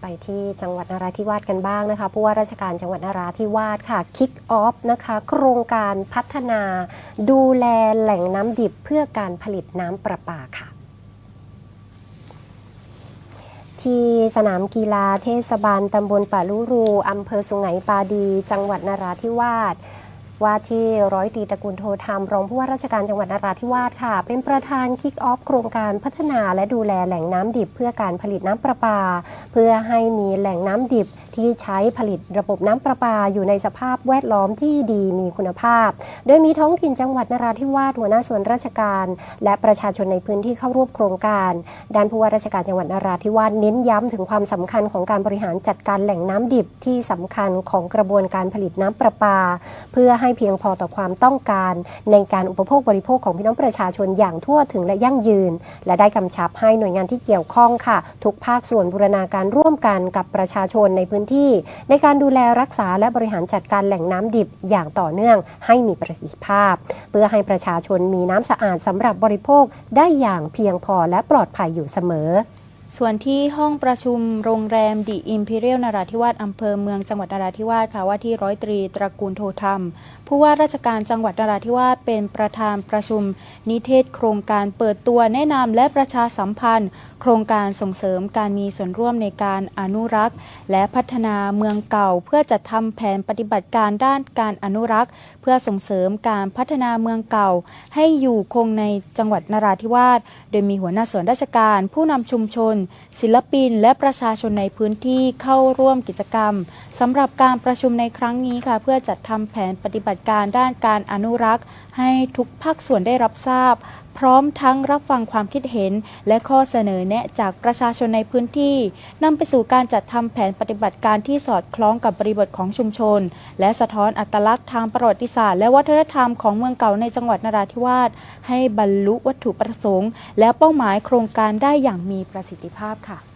ไปที่จังหวัดนราธิวาสกันบ้างนะคะผู้ว่าราชการจังหวัดนราธิวาสค่ะคิกออฟนะคะโครงการพัฒนา ดูแลแหล่งน้ำดิบเพื่อการผลิตน้ำประปาค่ะที่สนามกีฬาเทศบาลตำบลป่าลุรูอำเภอสุไหงปาดี จังหวัดนราธิวาสว่าที่ร้อยตรีตระกูลโทธรรมรองผู้ว่าราชการจังหวัดนราธิวาสค่ะ เป็นประธานคิกออฟโครงการพัฒนาและดูแลแหล่งน้ำดิบเพื่อการผลิตน้ำประปา พื่อให้มีแหล่งน้ำดิบที่ใช้ผลิตระบบน้ำประปาอยู่ในสภาพแวดล้อมที่ดีมีคุณภาพ โดยมีท้องถิ่นจังหวัดนราธิวาสหัวหน้าส่วนราชการ และประชาชนในพื้นที่เข้าร่วมโครงการด้านผู้ว่าราชการจังหวัดนราธิวาสเน้นย้ำถึงความสำคัญของการบริหารจัดการแหล่งน้ำดิบที่สำคัญของกระบวนการผลิตน้ำประปา เพื่อให้เพียงพอต่อความต้องการ ในการอุปโภคบริโภคของพี่น้องประชาชนอย่างทั่วถึงและยั่งยืน และได้กำชับให้หน่วยงานที่เกี่ยวข้องค่ะ ทุกภาคส่วนบูรณาการร่วมกันกับประชาชนในพื้นที่ ในการดูแลรักษาและบริหารจัดการแหล่งน้ำดิบอย่างต่อเนื่องให้มีประสิทธิภาพ เพื่อให้ประชาชนมีน้ำสะอาดสำหรับบริโภคได้อย่างเพียงพอและปลอดภัยอยู่เสมอ ส่วนที่ห้องประชุมโรงแรมดีอิมพีเรียลนราธิวาสอำเภอเมืองจังหวัดนราธิวาสค่ะว่าที่ร้อยตรีตระกูลโทธรรม ผู้ว่าราชการจังหวัดนราธิวาสเป็นประธานประชุม นิเทศโครงการเปิดตัวแนะนำและประชาสัมพันธ์ โครงการส่งเสริมการมีส่วนร่วมในการอนุรักษ์ และพัฒนาเมืองเก่า เพื่อจัดทำแผนปฏิบัติการด้านการอนุรักษ์ เพื่อส่งเสริมการพัฒนาเมืองเก่า ให้อยู่คงในจังหวัดนราธิวาสโดยมีหัวหน้าส่วนราชการ ผู้นำชุมชนน ศิลปิน และประชาชนในพื้นที่เข้าร่วมกิจกรรมสำหรับการประชุมในครั้งนี้ค่ะ เพื่อจัดทำแผนปฏิบัติการด้านการอนุรักษ์ ให้ทุกภาคส่วนได้รับทราบ พร้อมทั้งรับฟังความคิดเห็น และข้อเสนอแนะจากประชาชนในพื้นที่นำไปสู่การจัดทำแผนปฏิบัติการที่สอดคล้องกับบริบทของชุมชน และสะท้อนอัตลักษณ์ทางประวัติศาสตร์และวัฒนธรรมของเมืองเก่าในจังหวัดนราธิวาสให้บรรลุวัตถุประสงค์ และเป้าหมายโครงการได้อย่างมีประสิทธิภาพค่ะ